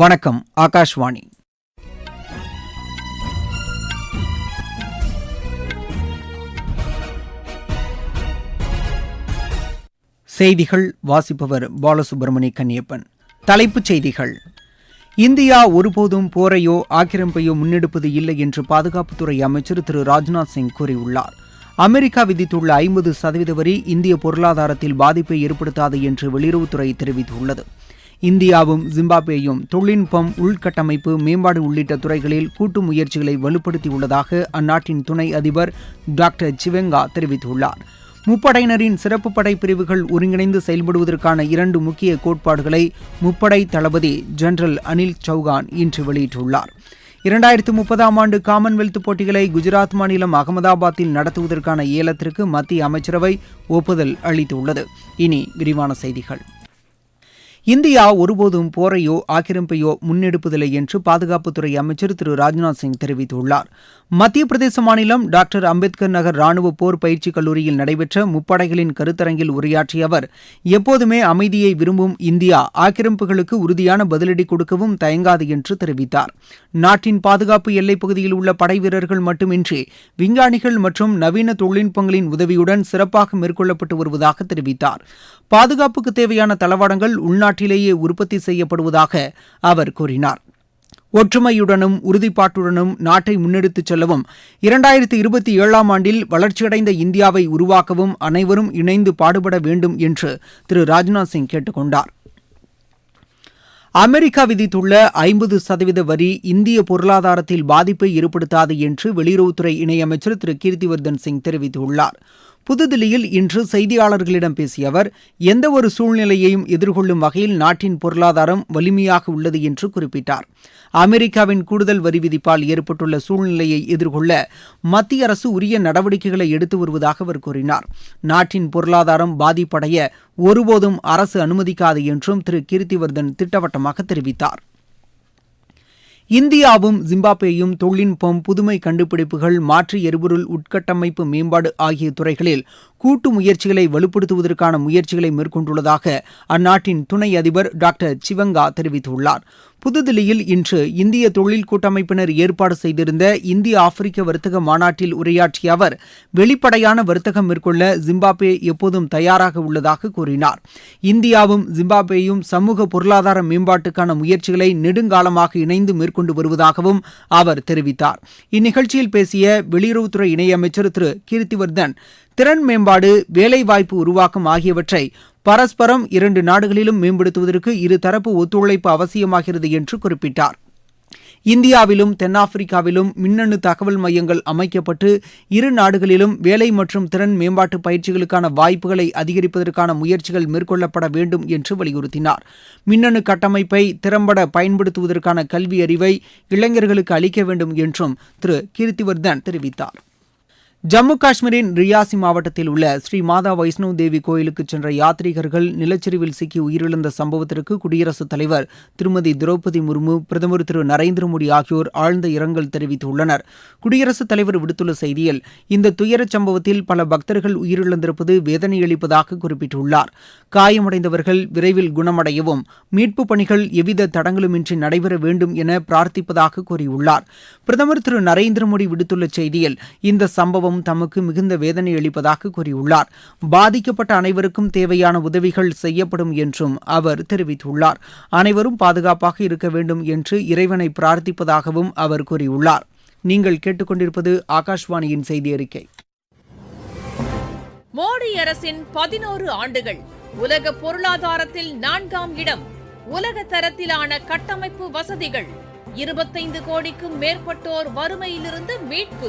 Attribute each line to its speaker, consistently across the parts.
Speaker 1: வணக்கம் ஆகாஷ்வாணி செய்திகள் வாசிப்பவர் பாலசுப்ரமணி கன்னியப்பன் தலைப்புச் செய்திகள் இந்தியா ஒருபோதும் போரையோ ஆக்கிரமிப்பையோ முன்னெடுப்பது இல்லை என்று பாதுகாப்புத்துறை அமைச்சர் திரு ராஜ்நாத் சிங் கூறியுள்ளார் அமெரிக்கா விதித்துள்ள ஐம்பது சதவீத வரி இந்திய பொருளாதாரத்தில் பாதிப்பை ஏற்படுத்தாது என்று வெளியுறவுத்துறை தெரிவித்துள்ளது இந்தியாவும் ஜிம்பாப்வேயும் தொழில்நுட்பம் உள்கட்டமைப்பு மேம்பாடு உள்ளிட்ட துறைகளில் கூட்டு முயற்சிகளை வலுப்படுத்தியுள்ளதாக அந்நாட்டின் துணை அதிபர் டாக்டர் சிவெங்கா தெரிவித்துள்ளார் முப்படையினரின் சிறப்பு படை பிரிவுகள் ஒருங்கிணைந்து செயல்படுவதற்கான இரண்டு முக்கிய கோட்பாடுகளை முப்படை தளபதி ஜெனரல் அனில் சௌகான் இன்று வெளியிட்டுள்ளார் இரண்டாயிரத்து முப்பதாம் ஆண்டு காமன்வெல்த் போட்டிகளை குஜராத் மாநிலம் அகமதாபாத்தில் நடத்துவதற்கான ஏலத்திற்கு மத்திய அமைச்சரவை ஒப்புதல் அளித்துள்ளது இனி விரிவான செய்திகள் இந்தியா ஒருபோதும் போரையோ ஆக்கிரமிப்பையோ முன்னெடுப்பதில்லை என்று பாதுகாப்புத்துறை அமைச்சர் திரு ராஜ்நாத் சிங் தெரிவித்துள்ளார் மத்திய பிரதேச மாநிலம் டாக்டர் அம்பேத்கர் நகர் ராணுவ போர் பயிற்சி கல்லூரியில் நடைபெற்ற முப்படைகளின் கருத்தரங்கில் உரையாற்றிய அவர் எப்போதுமே அமைதியை விரும்பும் இந்தியா ஆக்கிரமிப்புகளுக்கு உறுதியான பதிலடி கொடுக்கவும் தயங்காது என்று தெரிவித்தார் நாட்டின் பாதுகாப்பு எல்லைப் பகுதியில் உள்ள படை வீரர்கள் மட்டுமின்றி விஞ்ஞானிகள் மற்றும் நவீன தொழில்நுட்பங்களின் உதவியுடன் சிறப்பாக மேற்கொள்ளப்பட்டு வருவதாக தெரிவித்தார் பாதுகாப்புக்கு தேவையான தளவாடங்கள் உள்நாட்டு நாட்டிலேயே உற்பத்தி செய்யப்படுவதாக அவர் கூறினார் ஒற்றுமையுடனும் உறுதிப்பாட்டுடனும் நாட்டை முன்னெடுத்துச் செல்லவும் இரண்டாயிரத்தி இருபத்தி ஏழாம் ஆண்டில் வளர்ச்சியடைந்த இந்தியாவை உருவாக்கவும் அனைவரும் இணைந்து பாடுபட வேண்டும் என்று திரு ராஜ்நாத் சிங் கேட்டுக்கொண்டார் அமெரிக்கா விதித்துள்ள ஐம்பது சதவீத வரி இந்திய பொருளாதாரத்தில் பாதிப்பை ஏற்படுத்தாது என்று வெளியுறவுத்துறை இணையமைச்சர் திரு கீர்த்திவர்தன் சிங் தெரிவித்துள்ளார் புதுதில்லியில் இன்று செய்தியாளர்களிடம் பேசிய அவர் எந்தவொரு சூழ்நிலையையும் எதிர்கொள்ளும் வகையில் நாட்டின் பொருளாதாரம் வலிமையாக உள்ளது என்று குறிப்பிட்டார் அமெரிக்காவின் கூடுதல் வரி விதிப்பால் ஏற்பட்டுள்ள சூழ்நிலையை எதிர்கொள்ள மத்திய அரசு உரிய நடவடிக்கைகளை எடுத்து வருவதாக அவர் கூறினார் நாட்டின் பொருளாதாரம் பாதிப்படைய ஒருபோதும் அரசு அனுமதிக்காது என்றும் திரு கீர்த்திவர்தன் திட்டவட்டமாக தெரிவித்தார் இந்தியாவும் ஜிம்பாப்வேயும் தொழில்நுட்பம் புதுமை கண்டுபிடிப்புகள் மாற்று எரிபொருள் உட்கட்டமைப்பு மேம்பாடு ஆகிய துறைகளில் கூட்டு முயற்சிகளை வலுப்படுத்துவதற்கான முயற்சிகளை மேற்கொண்டுள்ளதாக அந்நாட்டின் துணை அதிபர் டாக்டர் சிவங்கா தெரிவித்துள்ளாா் புதுதில்லியில் இன்று இந்திய தொழில் கூட்டமைப்பினர் ஏற்பாடு செய்திருந்த இந்திய ஆப்பிரிக்க வர்த்தக மாநாட்டில் உரையாற்றிய அவர் வெளிப்படையான வர்த்தகம் மேற்கொள்ள ஜிம்பாப்வே எப்போதும் தயாராக உள்ளதாக கூறினார் இந்தியாவும் ஜிம்பாப்வேயும் சமூக பொருளாதார மேம்பாட்டுக்கான முயற்சிகளை நெடுங்காலமாக இணைந்து மேற்கொண்டு வருவதாகவும் அவர் தெரிவித்தார் இந்நிகழ்ச்சியில் பேசிய வெளியுறவுத்துறை இணையமைச்சர் திரு கீர்த்திவர்தன் திறன் மேம்பாடு வேலைவாய்ப்பு உருவாக்கம் ஆகியவற்றை பரஸ்பரம் இரண்டு நாடுகளிலும் மேம்படுத்துவதற்கு இருதரப்பு ஒத்துழைப்பு அவசியமாகிறது என்று குறிப்பிட்டார் இந்தியாவிலும் தென்னாப்பிரிக்காவிலும் மின்னணு தகவல் மையங்கள் அமைக்கப்பட்டு இரு நாடுகளிலும் வேலை மற்றும் திறன் மேம்பாட்டு பயிற்சிகளுக்கான வாய்ப்புகளை அதிகரிப்பதற்கான முயற்சிகள் மேற்கொள்ளப்பட வேண்டும் என்று வலியுறுத்தினார் மின்னணு கட்டமைப்பை திறம்பட பயன்படுத்துவதற்கான கல்வி அறிவை இளைஞர்களுக்கு அளிக்க வேண்டும் என்றும் திரு கீர்த்திவர்தன் தெரிவித்தார் ஜம்மு காஷ்மீரின் ரியாசி மாவட்டத்தில் உள்ள ஸ்ரீ மாதா வைஷ்ணவ் தேவி கோயிலுக்கு சென்ற யாத்ரீகர்கள் நிலச்சரிவில் சிக்கி உயிரிழந்த சம்பவத்திற்கு குடியரசுத் தலைவர் திருமதி திரௌபதி முர்மு பிரதமர் திரு நரேந்திர மோடி ஆகியோர் ஆழ்ந்த இரங்கல் தெரிவித்துள்ளனர் குடியரசுத் தலைவர் விடுத்துள்ள செய்தியில் இந்த துயரச் சம்பவத்தில் பல பக்தர்கள் உயிரிழந்திருப்பது வேதனையளிப்பதாக குறிப்பிட்டுள்ளார் காயமடைந்தவர்கள் விரைவில் குணமடையவும் மீட்புப் பணிகள் எவ்வித தடங்களுமின்றி நடைபெற வேண்டும் என பிரார்த்திப்பதாக கூறியுள்ளார் பிரதமர் திரு நரேந்திர மோடி விடுத்துள்ள செய்தியில் இந்த சம்பவம் சம்பவம் தமக்கு மிகுந்த வேதனை அளிப்பதாக கூறியுள்ளார் பாதிக்கப்பட்ட அனைவருக்கும் தேவையான உதவிகள் செய்யப்படும் என்றும் அவர் தெரிவித்துள்ளார் அனைவரும் பாதுகாப்பாக இருக்க வேண்டும் என்று இறைவனை பிரார்த்திப்பதாகவும் அவர் கூறியுள்ளார் நீங்கள் கேட்டுக்கொண்டிருப்பது ஆகாஷ்வாணியின் செய்தி அறிக்கை
Speaker 2: மோடி அரசின் பதினோரு ஆண்டுகள் உலக பொருளாதாரத்தில் நான்காம் இடம் உலக தரத்திலான கட்டமைப்பு வசதிகள் இருபத்தைந்து கோடிக்கும் மேற்பட்டோர் வறுமையிலிருந்து மீட்பு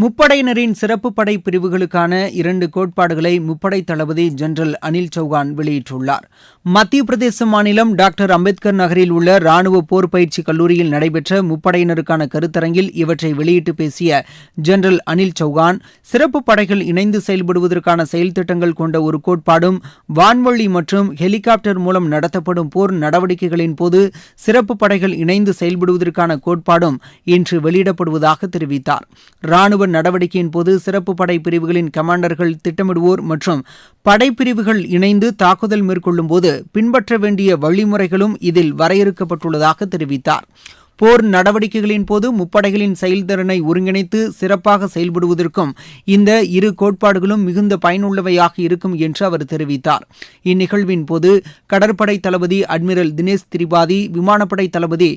Speaker 1: முப்படையினரின் சிறப்பு படை பிரிவுகளுக்கான இரண்டு கோட்பாடுகளை முப்படை தளபதி ஜெனரல் அனில் சௌகான் வெளியிட்டுள்ளார் மத்திய பிரதேச மாநிலம் டாக்டர் அம்பேத்கர் நகரில் உள்ள ராணுவ போர் பயிற்சி கல்லூரியில் நடைபெற்ற முப்படையினருக்கான கருத்தரங்கில் இவற்றை வெளியிட்டு பேசிய ஜெனரல் அனில் சௌகான் சிறப்பு படைகள் இணைந்து செயல்படுவதற்கான செயல் திட்டங்கள் கொண்ட ஒரு கோட்பாடும் வான்வழி மற்றும் ஹெலிகாப்டர் மூலம் நடத்தப்படும் போர் நடவடிக்கைகளின் போது சிறப்பு படைகள் இணைந்து செயல்படுவதற்கான கோட்பாடும் இன்று வெளியிடப்படுவதாக தெரிவித்தார் ராணுவ ராணுவ நடவடிக்கையின் போது சிறப்பு படை பிரிவுகளின் கமாண்டர்கள் திட்டமிடுவோர் மற்றும் படைப்பிரிவுகள் இணைந்து தாக்குதல் மேற்கொள்ளும் போது பின்பற்ற வேண்டிய வழிமுறைகளும் இதில் வரையறுக்கப்பட்டுள்ளதாக தெரிவித்தாா் போர் நடவடிக்கைகளின் போது முப்படைகளின் செயல்திறனை ஒருங்கிணைத்து சிறப்பாக செயல்படுவதற்கும் இந்த இரு கோட்பாடுகளும் மிகுந்த பயனுள்ளவையாக இருக்கும் என்று அவர் தெரிவித்தார் இந்நிகழ்வின் போது கடற்படை தளபதி அட்மிரல் தினேஷ் திரிபாதி விமானப்படை தளபதி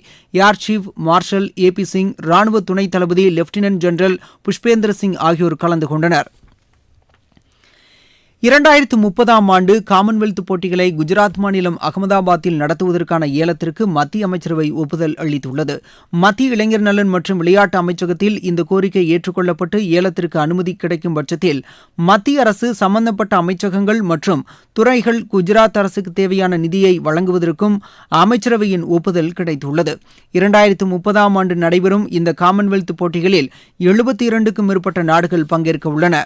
Speaker 1: air chief marshal A P Singh ராணுவ துணைத் தளபதி லெப்டினன்ட் ஜெனரல் புஷ்பேந்திர சிங் ஆகியோர் கலந்து கொண்டனா் இரண்டாயிரத்து முப்பதாம் ஆண்டு காமன்வெல்த் போட்டிகளை குஜராத் மாநிலம் அகமதாபாத்தில் நடத்துவதற்கான ஏலத்திற்கு மத்திய அமைச்சரவை ஒப்புதல் அளித்துள்ளது மத்திய இளைஞர் நலன் மற்றும் விளையாட்டு அமைச்சகத்தில் இந்த கோரிக்கை ஏற்றுக்கொள்ளப்பட்டு ஏலத்திற்கு அனுமதி கிடைக்கும் பட்சத்தில் மத்திய அரசு சம்பந்தப்பட்ட அமைச்சகங்கள் மற்றும் துறைகள் குஜராத் அரசுக்கு தேவையான நிதியை வழங்குவதற்கும் அமைச்சரவையின் ஒப்புதல் கிடைத்துள்ளது இரண்டாயிரத்து முப்பதாம் ஆண்டு நடைபெறும் இந்த காமன்வெல்த் போட்டிகளில் எழுபத்தி இரண்டுக்கும் மேற்பட்ட நாடுகள் பங்கேற்க உள்ளன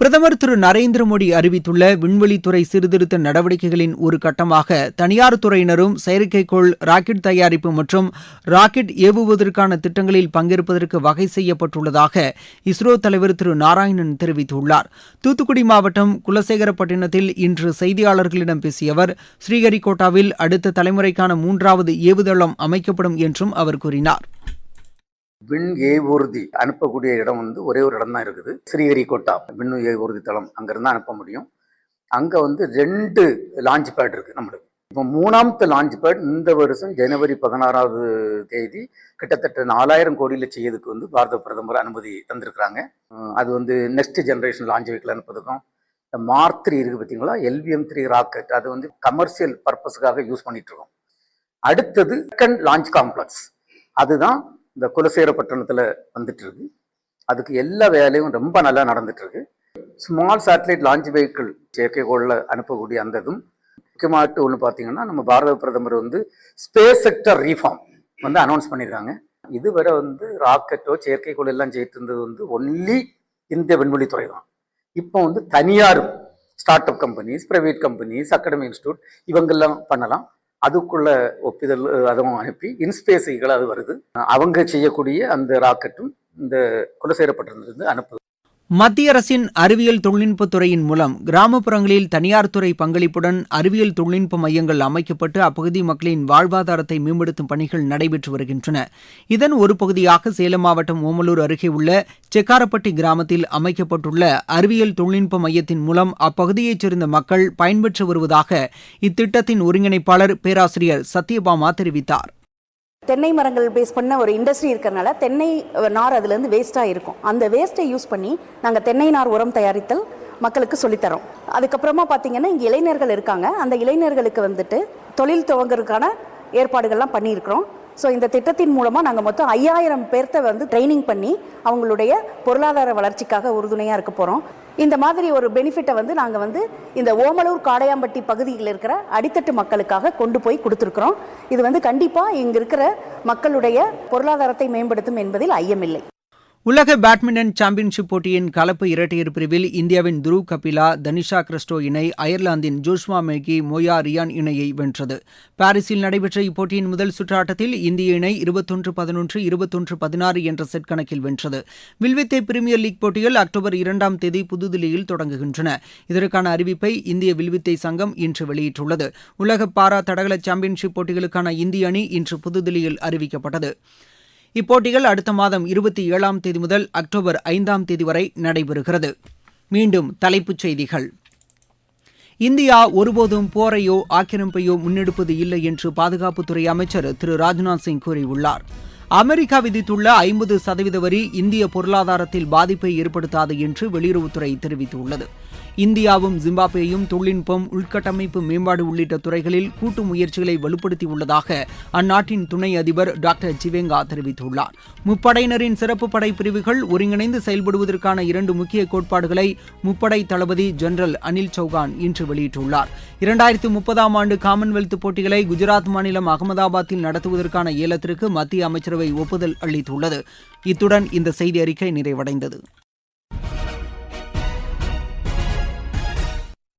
Speaker 1: பிரதமர் திரு நரேந்திர மோடி அறிவித்துள்ள விண்வெளித்துறை சீர்திருத்த நடவடிக்கைகளின் ஒரு கட்டமாக தனியார் துறையினரும் செயற்கைக்கோள் ராக்கெட் தயாரிப்பு மற்றும் ராக்கெட் ஏவுவதற்கான திட்டங்களில் பங்கேற்பதற்கு வகை செய்யப்பட்டுள்ளதாக இஸ்ரோ தலைவர் திரு நாராயணன் தெரிவித்துள்ளார் தூத்துக்குடி மாவட்டம் குலசேகரப்பட்டினத்தில் இன்று செய்தியாளர்களிடம் பேசிய அவர் ஸ்ரீஹரிகோட்டாவில் அடுத்த தலைமுறைக்கான மூன்றாவது ஏவுதளம் அமைக்கப்படும் என்றும் அவர் கூறினார்
Speaker 3: விண் ஏவூர்தி அனுப்பக்கூடிய இடம் வந்து ஒரே ஒரு இடம் தான் இருக்குது ஸ்ரீஹரிகோட்டா விண் ஏவூர்தி தளம் அங்கேருந்து அனுப்ப முடியும் அங்கே வந்து ரெண்டு லான்ச் பேட் இருக்குது நம்மளுக்கு இப்போ மூணாமத்து லான்ச் பேட் இந்த வருஷம் ஜனவரி பதினாறாவது தேதி கிட்டத்தட்ட நாலாயிரம் கோடியில் செய்யறதுக்கு வந்து பாரத பிரதமர் அனுமதி தந்திருக்கிறாங்க அது வந்து நெக்ஸ்ட் ஜென்ரேஷன் லான்ச் வெஹிக்கிள் அனுப்புறதுக்கும் இந்த மார்க் த்ரீ இருக்குது பார்த்தீங்களா எல்பிஎம் த்ரீ ராக்கெட் அது வந்து கமர்ஷியல் பர்பஸுக்காக யூஸ் பண்ணிட்டுருக்கோம் அடுத்தது செகண்ட் லான்ச் காம்ப்ளெக்ஸ் அதுதான் இந்த குலசேர பட்டணத்தில் வந்துட்டுருக்கு அதுக்கு எல்லா வேலையும் ரொம்ப நல்லா நடந்துட்டுருக்கு ஸ்மால் சேட்டலைட் லான்ச் வெஹிக்கிள் செயற்கைக்கோளில் அனுப்பக்கூடிய அந்த இதும் முக்கியமாட்டு ஒன்று பார்த்தீங்கன்னா நம்ம பாரத பிரதமர் வந்து ஸ்பேஸ் செக்டர் ரீஃபார்ம் வந்து அனௌன்ஸ் பண்ணியிருக்காங்க இதுவரை வந்து ராக்கெட்டோ செயற்கைக்கோள் எல்லாம் செய்யிட்டு இருந்தது வந்து ஒன்லி இந்திய விண்வெளித்துறை தான் இப்போ வந்து தனியாரும் start up companies private companies academy institute இவங்கெல்லாம் பண்ணலாம் அதுக்குள்ள ஒப்பிதல் அதுவும் அனுப்பி இன்ஸ்பேசிகள் அது வருது அவங்க செய்யக்கூடிய அந்த ராக்கெட்டும் இந்த குலசேரப்பட்டிருந்து அனுப்புது
Speaker 1: மத்திய அரசின் அறிவியல் தொழில்நுட்பத் துறையின் மூலம் கிராமப்புறங்களில் தனியார் துறை பங்களிப்புடன் அறிவியல் தொழில்நுட்ப மையங்கள் அமைக்கப்பட்டு அப்பகுதி மக்களின் வாழ்வாதாரத்தை மேம்படுத்தும் பணிகள் நடைபெற்று வருகின்றன இதன் ஒரு பகுதியாக சேலம் மாவட்டம் ஓமலூர் அருகே உள்ள செக்காரப்பட்டி கிராமத்தில் அமைக்கப்பட்டுள்ள அறிவியல் தொழில்நுட்ப மையத்தின் மூலம் அப்பகுதியைச் சேர்ந்த மக்கள் பயன்பெற்று வருவதாக இத்திட்டத்தின் ஒருங்கிணைப்பாளர் பேராசிரியர் சத்யபாமா தெரிவித்தார்
Speaker 4: தென்னை மரங்கள் பேஸ் பண்ண ஒரு இண்டஸ்ட்ரி இருக்கிறனால தென்னை நார் அதுலேருந்து வேஸ்ட்டாக இருக்கும் அந்த வேஸ்ட்டை யூஸ் பண்ணி நாங்கள் தென்னை நார் உரம் தயாரித்தல் மக்களுக்கு சொல்லித்தரோம் அதுக்கப்புறமா பார்த்தீங்கன்னா இங்கே இளைஞர்கள் இருக்காங்க அந்த இளைஞர்களுக்கு வந்துட்டு தொழில் துவங்குறதுக்கான ஏற்பாடுகள்லாம் பண்ணியிருக்கிறோம் ஸோ இந்த திட்டத்தின் மூலமாக நாங்கள் மொத்தம் ஐயாயிரம் பேர்த்த வந்து ட்ரைனிங் பண்ணி அவங்களுடைய பொருளாதார வளர்ச்சிக்காக உறுதுணையாக இருக்க போகிறோம் இந்த மாதிரி ஒரு பெனிஃபிட்டை வந்து நாங்கள் வந்து இந்த ஓமலூர் காடையாம்பட்டி பகுதியில் இருக்கிற அடித்தட்டு மக்களுக்காக கொண்டு போய் கொடுத்துருக்குறோம் இது வந்து கண்டிப்பாக இங்கே இருக்கிற மக்களுடைய பொருளாதாரத்தை மேம்படுத்தும் என்பதில் ஐயமில்லை
Speaker 1: உலக பேட்மிண்டன் சாம்பியன்ஷிப் போட்டியின் கலப்பு இரட்டையர் பிரிவில் இந்தியாவின் துருவ் கபிலா தனிஷா கிறிஸ்டோ இணை அயர்லாந்தின் ஜோஷ்மா மேகி மோயா ரியான் இணையை வென்றது பாரிஸில் நடைபெற்ற இப்போட்டியின் முதல் சுற்றாட்டத்தில் இந்திய இணை இருபத்தொன்று பதினொன்று இருபத்தொன்று பதினாறு என்ற செட் கணக்கில் வென்றது வில்வித்தை பிரீமியர் லீக் போட்டிகள் அக்டோபர் இரண்டாம் தேதி புதுதில்லியில் தொடங்குகின்றன இதற்கான அறிவிப்பை இந்திய வில்வித்தை சங்கம் இன்று வெளியிட்டுள்ளது உலக பாரா தடகள சாம்பியன்ஷிப் போட்டிகளுக்கான இந்திய அணி இன்று புதுதில்லியில் அறிவிக்கப்பட்டது இப்போட்டிகள் அடுத்த மாதம் இருபத்தி ஏழாம் தேதி முதல் அக்டோபர் ஐந்தாம் தேதி வரை நடைபெறுகிறது மீண்டும் தலைப்புச் செய்திகள் இந்தியா ஒருபோதும் போரையோ ஆக்கிரமிப்பையோ முன்னெடுப்பது இல்லை என்று பாதுகாப்புத்துறை அமைச்சர் திரு ராஜ்நாத் சிங் கூறியுள்ளார் அமெரிக்கா விதித்துள்ள ஐம்பது சதவீத வரி இந்திய பொருளாதாரத்தில் பாதிப்பை ஏற்படுத்தாது என்று வெளியுறவுத்துறை தெரிவித்துள்ளது இந்தியாவும் ஜிம்பாப்வேயும் தொழில்நுட்பம் உள்கட்டமைப்பு மேம்பாடு உள்ளிட்ட துறைகளில் கூட்டு முயற்சிகளை வலுப்படுத்தியுள்ளதாக அந்நாட்டின் துணை அதிபர் டாக்டர் ஜிவேங்கா தெரிவித்துள்ளார் முப்படையினரின் சிறப்பு படை பிரிவுகள் ஒருங்கிணைந்து செயல்படுவதற்கான இரண்டு முக்கிய கோட்பாடுகளை முப்படை தளபதி ஜெனரல் அனில் சௌகான் இன்று வெளியிட்டுள்ளார் இரண்டாயிரத்தி முப்பதாம் ஆண்டு காமன்வெல்த் போட்டிகளை குஜராத் மாநிலம் அகமதாபாத்தில் நடத்துவதற்கான ஏலத்திற்கு மத்திய அமைச்சரவை ஒப்புதல் அளித்துள்ளது இத்துடன் இந்த செய்தி அறிக்கை நிறைவடைந்தது